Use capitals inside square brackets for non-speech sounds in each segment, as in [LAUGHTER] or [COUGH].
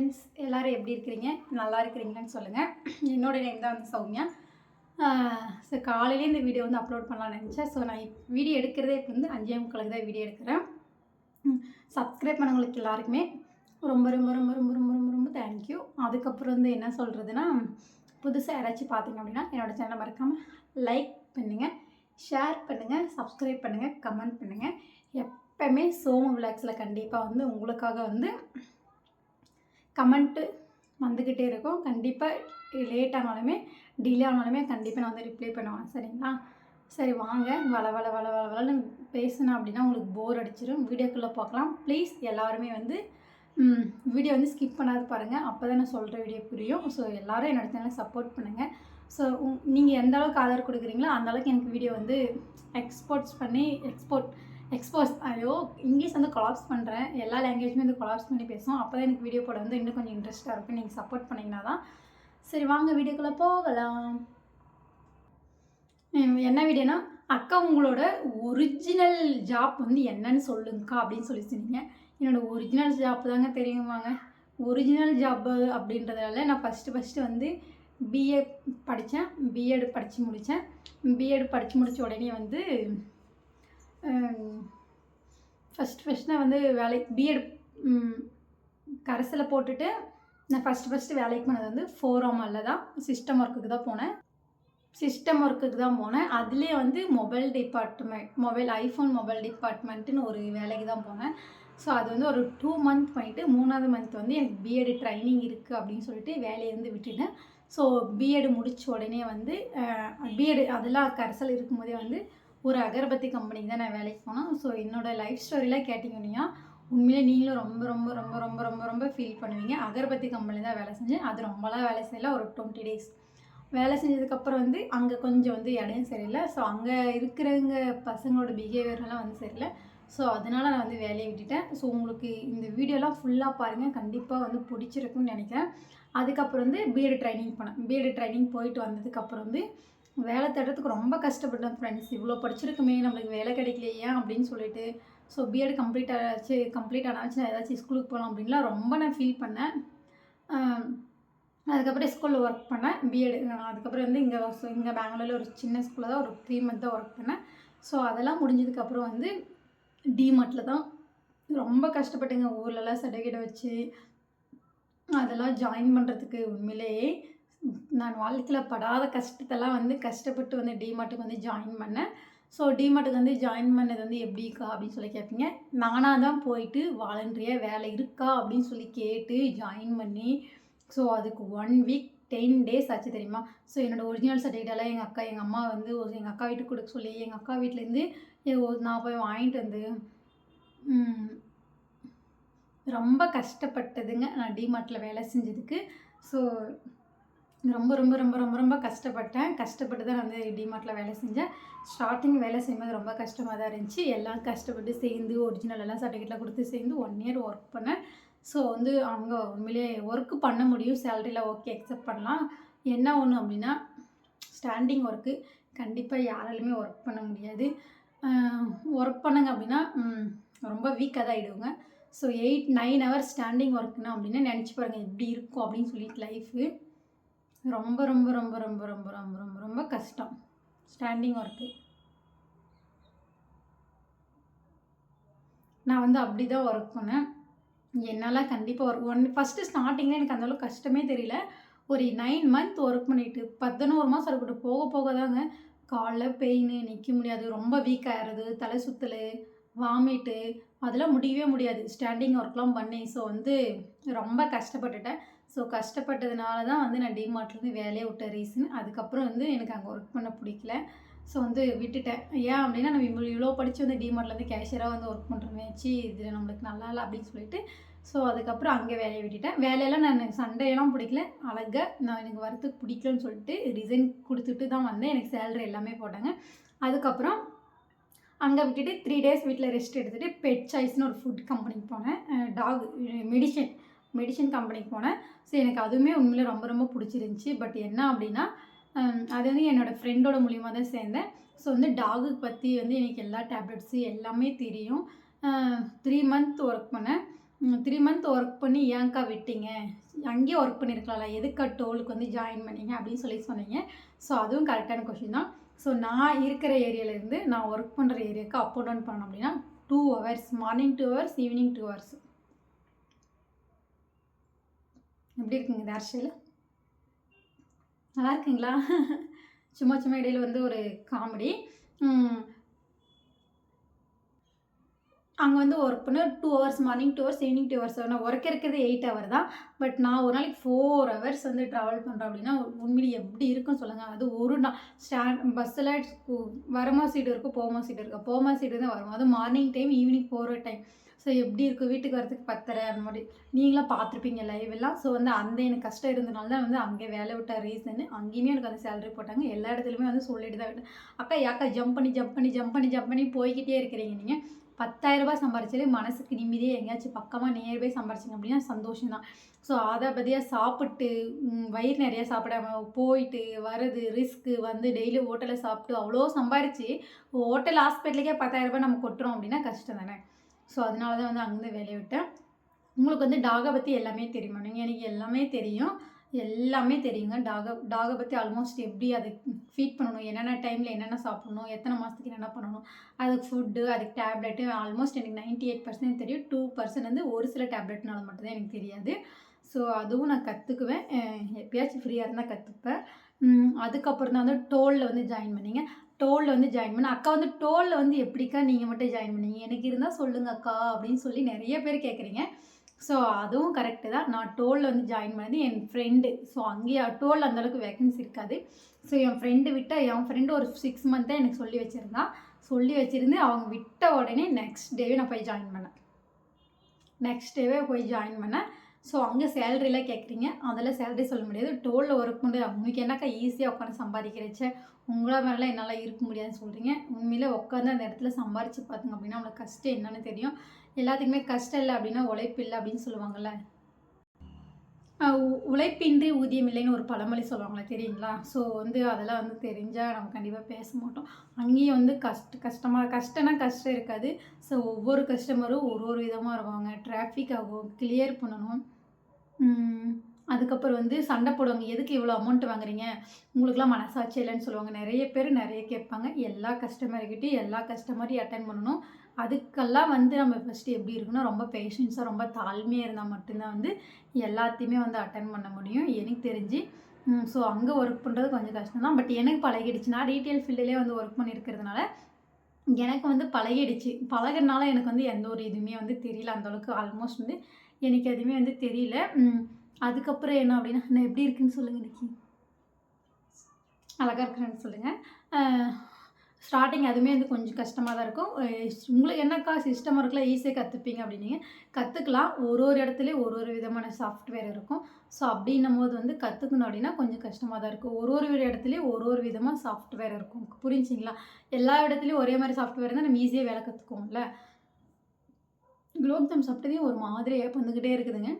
Friends எல்லோரும் எப்படி இருக்கிறீங்க? நல்லா இருக்கிறீங்களான்னு சொல்லுங்கள் என்னோட நேம் தான் வந்து சௌமியா. ஸோ காலையிலே இந்த வீடியோ வந்து அப்லோட் பண்ணலாம்னு நினச்சேன். ஸோ நான் வீடியோ எடுக்கிறதே இப்போ வந்து அஞ்சே முக்காலுக்கு தான் வீடியோ எடுக்கிறேன். சப்ஸ்கிரைப் பண்ணவங்களுக்கு எல்லாருக்குமே ரொம்ப ரொம்ப ரொம்ப ரொம்ப ரொம்ப ரொம்ப ரொம்ப தேங்க்யூ அதுக்கப்புறம் வந்து என்ன சொல்கிறதுனா புதுசாக யாராச்சும் பார்த்தீங்க அப்படின்னா என்னோடய சேனலை மறக்காமல் லைக் பண்ணுங்கள் ஷேர் பண்ணுங்கள் சப்ஸ்கிரைப் பண்ணுங்கள் கமெண்ட் பண்ணுங்கள் எப்போவுமே சோமு விளாக்ஸில் கண்டிப்பாக வந்து உங்களுக்காக வந்து கமெண்ட்டு வந்துக்கிட்டே இருக்கும். கண்டிப்பாக லேட் ஆனாலுமே டிலே ஆனாலுமே கண்டிப்பாக நான் வந்து ரிப்ளை பண்ணுவேன். சரிங்களா? சரி வாங்க. வள வள வள வள வளன்னு பேசினேன் அப்படின்னா உங்களுக்கு போர் அடிச்சிடும் வீடியோக்குள்ளே பார்க்கலாம். ப்ளீஸ் எல்லாருமே வந்து வீடியோ வந்து ஸ்கிப் பண்ணாது பாருங்கள் அப்போ தான் நான் சொல்கிற வீடியோ புரியும். ஸோ எல்லோரும் என்னோட சேனலை சப்போர்ட் பண்ணுங்கள் ஸோ நீங்கள் எந்த அளவுக்கு ஆதரவு கொடுக்குறீங்களோ அந்த அளவுக்கு எனக்கு வீடியோ வந்து எக்ஸ்போர்ட்ஸ் பண்ணி எக்ஸ்போர்ட் எக்ஸ்போஸ் ஐயோ இங்கிலீஷ் வந்து கொலாப்ஸ் பண்ணுறேன் எல்லா லாங்குவேஜுமே வந்து கொலாப்ஸ் பண்ணி பேசுவோம். அப்போ தான் எனக்கு வீடியோ போட வந்து இன்னும் கொஞ்சம் இன்ட்ரெஸ்ட்டாக இருக்கும். நீங்கள் சப்போர்ட் பண்ணிங்கன்னா தான் சரி வாங்க வீடியோக்குள்ளே போகலாம். என்ன வீடியோனா அக்கா உங்களோட ஒரிஜினல் ஜாப் வந்து என்னன்னு சொல்லுங்கக்கா அப்படின்னு சொல்லி சொன்னீங்க. என்னோடய ஒரிஜினல் ஜாப் தாங்க தெரியுமாங்க? ஒரிஜினல் ஜாப்பு அப்படின்றதால நான் ஃபஸ்ட்டு ஃபஸ்ட்டு வந்து பிஏ படித்தேன் பிஎட் படித்து முடித்தேன் பிஎட் படித்து முடித்த உடனே வந்து ஃபஸ்ட் ஃபஸ்ட் நான் வந்து வேலைக்கு பிஎட் கரசில் போட்டுட்டு நான் ஃபஸ்ட்டு ஃபஸ்ட்டு வேலைக்கு போனது வந்து ஃபோரோமல்ல தான். சிஸ்டம் ஒர்க்குக்கு தான் போனேன். சிஸ்டம் ஒர்க்குக்கு தான் போனேன். அதுலேயே வந்து mobile department mobile iPhone mobile டிபார்ட்மெண்ட்டுன்னு ஒரு வேலைக்கு தான் போனேன். ஸோ அது வந்து ஒரு டூ மந்த் பண்ணிவிட்டு மூணாவது மந்த் வந்து எனக்கு பிஎட் ட்ரைனிங் இருக்குது அப்படின்னு சொல்லிட்டு வேலையிலேருந்து விட்டுட்டேன். ஸோ பிஎட் முடித்த உடனே வந்து பிஎட் அதெல்லாம் கரசல் இருக்கும்போதே வந்து ஒரு அகர்பத்தி கம்பெனிக்கு தான் நான் வேலைக்கு போனேன். ஸோ என்னோடய லைஃப் ஸ்டோரிலாம் கேட்டிங்கன்னா உண்மையிலே நீங்களும் ரொம்ப ரொம்ப ரொம்ப ரொம்ப ரொம்ப ரொம்ப ஃபீல் பண்ணுவீங்க. அகர்பத்தி கம்பெனி தான் வேலை செஞ்சேன். அது ரொம்பலாம் வேலை செய்யல ஒரு டுவெண்ட்டி டேஸ் வேலை செஞ்சதுக்கப்புறம் வந்து அங்கே கொஞ்சம் வந்து இடம் சரியில்லை. ஸோ அங்கே இருக்கிறவங்க பசங்களோட பிஹேவியர்லாம் வந்து சரியில்லை. ஸோ அதனால் நான் வந்து வேலையை விட்டுட்டேன். ஸோ உங்களுக்கு இந்த வீடியோலாம் ஃபுல்லாக பாருங்கள் கண்டிப்பாக வந்து பிடிச்சிருக்குன்னு நினைக்கிறேன். அதுக்கப்புறம் வந்து பிஎட் ட்ரைனிங் போனேன். பிஎட் ட்ரைனிங் போயிட்டு வந்ததுக்கப்புறம் வந்து வேலை தேடுறதுக்கு ரொம்ப கஷ்டப்பட்டேன் ஃப்ரெண்ட்ஸ் இவ்வளோ படிச்சிருக்குமே நம்மளுக்கு வேலை கிடைக்கலையே அப்படின்னு சொல்லிட்டு. ஸோ பிஎட் கம்ப்ளீட் ஆச்சு. கம்ப்ளீட் ஆனாச்சு. நான் ஏதாச்சும் ஸ்கூலுக்கு போகலாம் அப்படின்லாம் ரொம்ப நான் ஃபீல் பண்ணேன். அதுக்கப்புறம் ஸ்கூலில் ஒர்க் பண்ணேன். பிஎட் அதுக்கப்புறம் வந்து இங்கே இங்கே பெங்களூரில் ஒரு சின்ன ஸ்கூலில் தான் ஒரு த்ரீ மந்த் தான் ஒர்க் பண்ணேன். ஸோ அதெல்லாம் முடிஞ்சதுக்கப்புறம் வந்து டிமார்ட்டில் தான் ரொம்ப கஷ்டப்பட்டேங்க. ஊர்லலாம் சர்டிஃபிகேட் வச்சு அதெல்லாம் ஜாயின் பண்ணுறதுக்கு உண்மையிலேயே நான் வாழ்க்கையில் படாத கஷ்டத்தெல்லாம் வந்து கஷ்டப்பட்டு வந்து டிமார்ட்டுக்கு வந்து ஜாயின் பண்ணேன். ஸோ டிமார்ட்டுக்கு வந்து ஜாயின் பண்ணது வந்து எப்படிக்கா அப்படின்னு சொல்லி கேட்பீங்க நானாக தான் போயிட்டு வாலண்டரியாக வேலை இருக்கா அப்படின்னு சொல்லி கேட்டு ஜாயின் பண்ணி ஸோ அதுக்கு ஒன் வீக் டென் டேஸ் ஆச்சு தெரியுமா? ஸோ என்னோடய ஒரிஜினல் சர்டிஃபிகேட்டெல்லாம் எங்கள் அக்கா எங்கள் அம்மா வந்து எங்கள் அக்கா வீட்டுக்கு கொடுக்க சொல்லி எங்கள் அக்கா வீட்டிலேருந்து நான் போய் வாங்கிட்டு வந்து ரொம்ப கஷ்டப்பட்டதுங்க. நான் டிமார்ட்டில் வேலை செஞ்சதுக்கு. ஸோ ரொம்ப ரொம்ப ரொம்ப ரொம்ப ரொம்ப கஷ்டப்பட்டேன். கஷ்டப்பட்டு தான் வந்து டிமார்ட்டில் வேலை செஞ்சேன். ஸ்டார்டிங் வேலை செய்யும்போது ரொம்ப கஷ்டமாக தான் இருந்துச்சு. எல்லாம் கஷ்டப்பட்டு சேர்ந்து ஒரிஜினல் எல்லாம் சர்டிஃபிகேட்லாம் கொடுத்து சேர்ந்து ஒன் இயர் ஒர்க் பண்ணேன். ஸோ வந்து அவங்க உண்மையிலே ஒர்க்கு பண்ண முடியும். சேலரியில் ஓகே அக்செப்ட் பண்ணலாம். என்ன ஒன்று அப்படின்னா ஸ்டாண்டிங் ஒர்க்கு கண்டிப்பாக யாராலுமே ஒர்க் பண்ண முடியாது. ஒர்க் பண்ணுங்க அப்படின்னா ரொம்ப வீக்காக தான் ஆகிடுவோங்க so eight nine hour standing ஒர்க்னா அப்படின்னா நினச்சி பாருங்கள் எப்படி இருக்கும் அப்படின்னு சொல்லிட்டு லைஃபு ரொம்ப ரொம்ப ரொம்ப ரொம்ப ரொம்ப ரொம்ப ரொம்ப ரொம்ப கஷ்டம். ஸ்டாண்டிங் ஒர்க்கு நான் வந்து அப்படி தான் ஒர்க் பண்ணேன். என்னால் கண்டிப்பாக ஒர்க் ஒன் ஃபஸ்ட்டு ஸ்டார்டிங்கில் எனக்கு அந்தளவுக்கு கஷ்டமே தெரியல. ஒரு நைன் மந்த் ஒர்க் பண்ணிவிட்டு பதினோரு மாதம் இருக்கட்டும் போக போக தாங்க காலில் பெயின் நிற்க முடியாது ரொம்ப வீக் ஆகிறது தலை சுத்தல் வாமிட்டு அதெல்லாம் முடியவே முடியாது. ஸ்டாண்டிங் ஒர்க்லாம் பண்ணேன். ஸோ வந்து ரொம்ப கஷ்டப்பட்டுட்டேன். ஸோ கஷ்டப்பட்டதுனால தான் வந்து நான் டிமார்ட்லேருந்து வேலையை விட்ட ரீசன் அதுக்கப்புறம் வந்து எனக்கு அங்கே ஒர்க் பண்ண பிடிக்கல. ஸோ வந்து விட்டுட்டேன். ஏன் அப்படின்னா நம்ம இவ்வளோ இவ்வளோ படித்து வந்து டிமார்ட்லேருந்து கேஷியராக வந்து ஒர்க் பண்ணுறமேச்சு இதில் நம்மளுக்கு நல்லா இல்லை அப்படின்னு சொல்லிட்டு. ஸோ அதுக்கப்புறம் அங்கே வேலையை விட்டுட்டேன். வேலையெல்லாம் நான் சண்டையெல்லாம் பிடிக்கல. அழகாக நான் எனக்கு வரத்துக்கு பிடிக்கலன்னு சொல்லிட்டு ரிசைன் கொடுத்துட்டு தான் வந்தேன். எனக்கு சேலரி எல்லாமே போட்டாங்க. அதுக்கப்புறம் அங்கே விட்டுட்டு த்ரீ டேஸ் வீட்டில் ரெஸ்ட் எடுத்துகிட்டு பெட் சாய்ஸ்னு ஒரு ஃபுட் கம்பெனிக்கு போனேன். டாக் மெடிசன் மெடிசன் கம்பெனிக்கு போனேன். ஸோ எனக்கு அதுவுமே உண்மையிலே ரொம்ப ரொம்ப பிடிச்சிருந்துச்சி. பட் என்ன அப்படின்னா அது வந்து என்னோடய ஃப்ரெண்டோட மூலியமாக தான் சேர்ந்தேன். ஸோ வந்து டாகு பற்றி வந்து எனக்கு எல்லா டேப்லெட்ஸு எல்லாமே தெரியும். த்ரீ மந்த் ஒர்க் பண்ணேன். த்ரீ மந்த் ஒர்க் பண்ணி ஏன்க்கா விட்டீங்க? அங்கேயே ஒர்க் பண்ணியிருக்கலாம்ல எதுக்கா டோலுக்கு வந்து ஜாயின் பண்ணீங்க? அப்படின்னு சொல்லி சொன்னீங்க. ஸோ அதுவும் கரெக்டான கொஷின் தான். ஸோ நான் இருக்கிற ஏரியாவிலேருந்து நான் ஒர்க் பண்ணுற ஏரியாவுக்கு அப் அண்ட் டவுன் பண்ணோம் அப்படின்னா two hours morning two hours evening two hours எப்படி இருக்குங்க? இந்த ஹேர் நல்லா இருக்குங்களா? [LAUGHS] சும்மா சும்மா இடையில வந்து ஒரு காமெடி. அங்கே வந்து ஒர்க் பண்ண two hours morning two hours evening two hours நான் ஒர்க் இருக்கிறது எயிட் ஹவர் தான். பட் நான் ஒரு நாளைக்கு ஃபோர் ஹவர்ஸ் வந்து ட்ராவல் பண்ணுறேன் அப்படின்னா உண்மையிலே எப்படி இருக்குன்னு சொல்லுங்கள் அது ஒரு நாள் ஸ்டாண்ட் பஸ்ஸில் வரமா சீட்டு இருக்கும் போமா சீட்டு இருக்கும். போமா சீட்டு தான் வரும். அது மார்னிங் டைம் ஈவினிங் போகிற டைம் ஸோ எப்படி இருக்கும் வீட்டுக்கு வரதுக்கு பத்தரை அந்த மாதிரி. நீங்களாம் பார்த்துருப்பீங்க லைவ் எல்லாம். ஸோ வந்து அந்த எனக்கு கஷ்டம் இருந்தனால தான் வந்து அங்கே வேலை விட்ட ரீசன் அங்கேயுமே எனக்கு அந்த சேலரி போட்டாங்க. எல்லா இடத்துலையுமே வந்து சொல்லிட்டு தான் விட்டேன். அக்கா யாக்கா ஜம்ப் பண்ணி ஜம்ப் பண்ணி ஜம்ப் பண்ணி ஜம்ப் பண்ணி போய்கிட்டே இருக்கிறீங்க நீங்கள் பத்தாயிரரூபா சம்பாரிச்சாலே மனசுக்கு நிம்மதியே எங்கேயாச்சும் பக்கமாக நியர்பை சம்பாரிச்சிங்க அப்படின்னா சந்தோஷம் தான். ஸோ அதை பற்றியாக சாப்பிட்டு வயிறு நிறையா சாப்பிடாம போயிட்டு வர்றது ரிஸ்க்கு வந்து டெய்லி ஹோட்டலில் சாப்பிட்டு அவ்வளோ சம்பாரித்து ஹோட்டல் ஹாஸ்பிட்டலுக்கே பத்தாயிரரூபா நம்ம கொட்டுறோம் அப்படின்னா கஷ்டம் தானே. ஸோ அதனால தான் வந்து அங்கேருந்து வேலையை விட்டேன். உங்களுக்கு வந்து டாகை பற்றி எல்லாமே தெரியுமா? நீங்கள் எனக்கு எல்லாமே தெரியும். எல்லாமே தெரியுங்க. டாகை டாகை பற்றி ஆல்மோஸ்ட் எப்படி அது ஃபீட் பண்ணணும்? என்னென்ன டைமில் என்னென்ன சாப்பிடணும்? எத்தனை மாதத்துக்கு என்னென்ன பண்ணணும்? அதுக்கு ஃபுட்டு அதுக்கு டேப்லெட்டு ஆல்மோஸ்ட் எனக்கு நைன்ட்டி எயிட் பர்சன்ட் தெரியும். டூ பர்சன்ட் வந்து ஒரு சில டேப்லெட்னால மட்டும்தான் எனக்கு தெரியாது. ஸோ அதுவும் நான் கற்றுக்குவேன் எப்பயாச்சும் ஃப்ரீயாக இருந்தால் கற்றுப்பேன் அதுக்கப்புறம் தான் வந்து டோலில் வந்து ஜாயின் பண்ணிங்க. டோலில் வந்து ஜாயின் பண்ண அக்கா வந்து டோலில் வந்து எப்படிக்கா நீங்கள் மட்டும் ஜாயின் பண்ணீங்க? எனக்கு இருந்தால் சொல்லுங்க அக்கா அப்படின்னு சொல்லி நிறைய பேர் கேட்குறீங்க ஸோ அதுவும் கரெக்டு தான். நான் டோலில் வந்து ஜாயின் பண்ணது என் ஃப்ரெண்டு ஸோ அங்கேயே டோலில் அந்தளவுக்கு வேக்கன்சி இருக்காது. ஸோ என் ஃப்ரெண்டு விட்டால் என் ஃப்ரெண்டு ஒரு சிக்ஸ் மந்த்தாக எனக்கு சொல்லி வச்சுருந்தான் சொல்லி வச்சுருந்து அவங்க விட்ட உடனே நெக்ஸ்ட் டேவே நான் போய் ஜாயின் பண்ணேன். நெக்ஸ்ட் டேவே போய் ஜாயின் பண்ணேன். ஸோ அங்கே சேலரிலாம் கேட்குறீங்க அதெல்லாம் சேலரி சொல்ல முடியாது. டோலில் ஒர்க் பண்ணுறது அவங்களுக்கு என்னக்கா ஈஸியாக உட்காந்து சம்பாதிக்கிறச்ச? உங்களா மேலே என்னால் இருக்க முடியாதுன்னு சொல்கிறீங்க உண்மையில் உட்காந்து அந்த இடத்துல சம்பாரித்து பார்த்துங்க அப்படின்னா அவங்களுக்கு கஷ்டம் என்னென்னு தெரியும். எல்லாத்துக்குமே கஷ்டம் இல்லை அப்படின்னா உழைப்பு இல்லை அப்படின்னு சொல்லுவாங்கள்ல உழைப்பின்றி ஊதியம் இல்லைன்னு ஒரு பழமொழி சொல்லுவாங்களே தெரியுங்களா? ஸோ வந்து அதெல்லாம் வந்து தெரிஞ்சால் நம்ம கண்டிப்பாக பேச மாட்டோம். அங்கேயும் வந்து கஷ்ட கஷ்டமாக கஷ்டம்னா கஷ்டம் இருக்காது. ஸோ ஒவ்வொரு கஸ்டமரும் ஒரு ஒரு விதமாக இருப்பாங்க. டிராஃபிக் ஆகும் கிளியர் பண்ணணும். அதுக்கப்புறம் வந்து சண்டை போடுவாங்க. எதுக்கு இவ்வளோ அமௌண்ட் வாங்குறீங்க? உங்களுக்குலாம் மனசாட்சி இல்லைன்னு சொல்லுவாங்க. நிறைய பேர் நிறைய கேட்பாங்க. எல்லா கஸ்டமர்கிட்டையும் எல்லா கஸ்டமரையும் அட்டன் பண்ணணும். அதுக்கெல்லாம் வந்து நம்ம ஃபஸ்ட்டு எப்படி இருக்குன்னா ரொம்ப பேஷன்ஸாக ரொம்ப தாழ்மையாக இருந்தால் மட்டும்தான் வந்து எல்லாத்தையுமே வந்து அட்டன் பண்ண முடியும். எனக்கு தெரிஞ்சு ஸோ அங்கே ஒர்க் பண்ணுறது கொஞ்சம் கஷ்டம் தான் பட் எனக்கு பழகிடுச்சு. நான் ரீட்டெயில் வந்து ஒர்க் பண்ணியிருக்கிறதுனால எனக்கு வந்து பழகிடுச்சு. பழகிறனால எனக்கு வந்து எந்த ஒரு இதுவுமே வந்து தெரியல. அந்தளவுக்கு ஆல்மோஸ்ட் வந்து எனக்கு எதுவுமே வந்து தெரியல. அதுக்கப்புறம் என்ன அப்படின்னா நான் எப்படி இருக்குன்னு சொல்லுங்கள் இன்னைக்கு. அழகாக இருக்கிறேன்னு சொல்லுங்கள் ஸ்டார்டிங் அதுவுமே வந்து கொஞ்சம் கஷ்டமாக தான் இருக்கும். உங்களுக்கு என்னக்கா சிஸ்டம் ஒர்க்கில் ஈஸியாக கற்றுப்பீங்க அப்படின்னீங்க. கற்றுக்கலாம் ஒரு ஒரு இடத்துலையும் ஒரு ஒரு விதமான சாஃப்ட்வேர் இருக்கும். ஸோ அப்படின்னும் போது வந்து கற்றுக்கணும் அப்படின்னா கொஞ்சம் கஷ்டமாக தான் இருக்கும். ஒரு ஒரு இடத்துலையும் ஒரு ஒரு விதமாக சாஃப்ட்வேர் இருக்கும். புரிஞ்சிங்களா? எல்லா இடத்துலையும் ஒரே மாதிரி சாஃப்ட்வேர் தான் நம்ம ஈஸியாக வேலை கற்றுக்குவோம்ல குலோப் ஜாம் சாப்பிட்டதே ஒரு மாதிரியாக வந்துக்கிட்டே இருக்குதுங்க.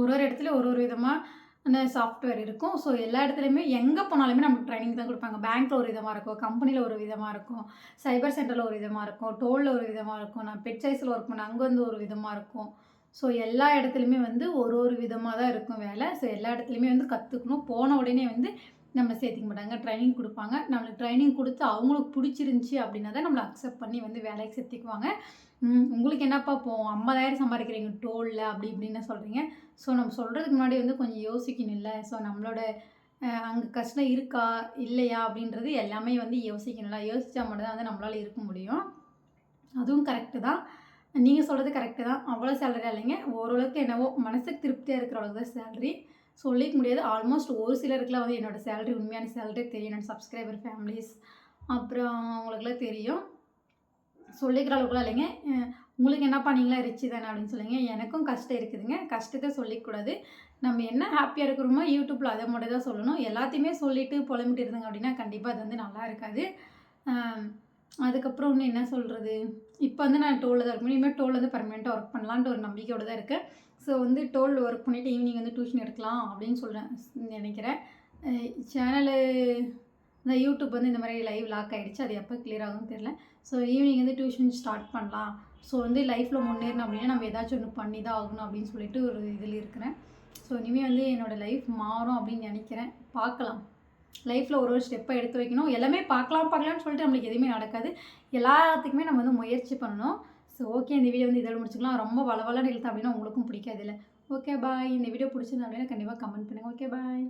ஒரு ஒரு இடத்துல ஒரு ஒரு விதமாக அந்த சாஃப்ட்வேர் இருக்கும். ஸோ எல்லா இடத்துலையுமே எங்கே போனாலுமே நமக்கு ட்ரைனிங் தான் கொடுப்பாங்க. பேங்க்கில் ஒரு விதமாக இருக்கும். கம்பெனியில் ஒரு விதமாக இருக்கும். சைபர் சென்டரில் ஒரு விதமாக இருக்கும். டோலில் ஒரு விதமாக இருக்கும். நான் பெட் சைஸில் ஒர்க் பண்ணேன் அங்கே வந்து ஒரு விதமாக இருக்கும். ஸோ எல்லா இடத்துலையுமே வந்து ஒரு ஒரு விதமாக தான் இருக்கும் வேலை. ஸோ எல்லா இடத்துலையுமே வந்து கற்றுக்கணும் போன உடனே வந்து நம்மளை சேர்த்திக்க மாட்டாங்க. ட்ரைனிங் கொடுப்பாங்க. நம்மளுக்கு ட்ரைனிங் கொடுத்து அவங்களுக்கு பிடிச்சிருந்துச்சி அப்படின்னா தான் நம்மளை அக்செப்ட் பண்ணி வந்து வேலைக்கு சேர்த்துக்குவாங்க. உங்களுக்கு என்னப்பா போவோம் ஐம்பதாயிரம் சம்பாதிக்கிறீங்க? டோலில் அப்படி இப்படின்னு சொல்கிறீங்க ஸோ நம்ம சொல்கிறதுக்கு முன்னாடி வந்து கொஞ்சம் யோசிக்கணும் இல்லை ஸோ நம்மளோட அங்கே கஷ்டம் இருக்கா இல்லையா அப்படின்றது எல்லாமே வந்து யோசிக்கணும்ல. யோசித்தா மட்டும்தான் வந்து நம்மளால் இருக்க முடியும். அதுவும் கரெக்டு தான். நீங்கள் சொல்கிறது கரெக்டு தான். அவ்வளோ சேலரி இல்லைங்க. ஓரளவுக்கு என்னவோ மனசுக்கு திருப்தியாக இருக்கிற அளவுக்கு தான் சேலரி சொல்லிக்க முடியாது. ஆல்மோஸ்ட் ஒரு சிலருக்குலாம் வந்து என்னோடய சேலரி உண்மையான சேலரி தெரியும். என்னோடய சப்ஸ்கிரைபர் ஃபேமிலிஸ் அப்புறம் அவங்களுக்குலாம் தெரியும். சொல்லிக்கிற அளவுக்குலாம் இல்லைங்க. உங்களுக்கு என்னப்பா நீங்களாம் ரிச்சு தானே அப்படின்னு சொல்லுங்க. எனக்கும் கஷ்டம் இருக்குதுங்க. கஷ்டத்தை சொல்லிக்கூடாது. நம்ம என்ன ஹாப்பியாக இருக்கிறோமோ யூடியூப்பில் அதை மட்டும் தான் சொல்லணும். எல்லாத்தையுமே சொல்லிவிட்டு புலம்பிட்டு இருந்தாங்க அப்படின்னா கண்டிப்பாக அது வந்து நல்லா இருக்காது. அதுக்கப்புறம் ஒன்று என்ன சொல்கிறது இப்போ வந்து நான் டோலில் தான் இருக்கணும் இனிமேல் டோலில் வந்து பர்மனெண்ட்டாக ஒர்க் பண்ணலான்ட்டு ஒரு நம்பிக்கையோடு தான் இருக்கேன். ஸோ வந்து டோலில் ஒர்க் பண்ணிவிட்டு ஈவினிங் வந்து டியூஷன் எடுக்கலாம் அப்படின்னு சொல்கிறேன் நினைக்கிறேன். சேனலு இந்த யூடியூப் வந்து இந்த மாதிரி லைவ் லாக் ஆகிடுச்சு அது எப்போ கிளியர் ஆகும்னு தெரில ஸோ ஈவினிங் வந்து டியூஷன் ஸ்டார்ட் பண்ணலாம். ஸோ வந்து லைஃப்பில் முன்னேறணும் அப்படின்னா நம்ம ஏதாச்சும் ஒன்று பண்ணி தான் ஆகணும் அப்படின்னு சொல்லிட்டு ஒரு இதில் இருக்கிறேன். ஸோ இனிமேல் வந்து என்னோடய லைஃப் மாறும் அப்படின்னு நினைக்கிறேன். பார்க்கலாம். லைஃப்பில் ஒரு ஒரு ஸ்டெப்பை எடுத்து வைக்கணும். எல்லாமே பார்க்கலாம் பார்க்கலாம்னு சொல்லிட்டு நம்மளுக்கு எதுவுமே நடக்காது. எல்லாத்துக்குமே நம்ம வந்து முயற்சி பண்ணணும். ஸோ ஓகே இந்த வீடியோ வந்து இதோட முடிச்சுக்கலாம். ரொம்ப வளவலன்னு இழுத்து அப்படின்னா உங்களுக்கும் பிடிக்காது இல்லை ஓகே பாய் இந்த வீடியோ பிடிச்சிருந்தா அப்படின்னா கண்டிப்பாக கமெண்ட் பண்ணுங்கள் ஓகே பாய்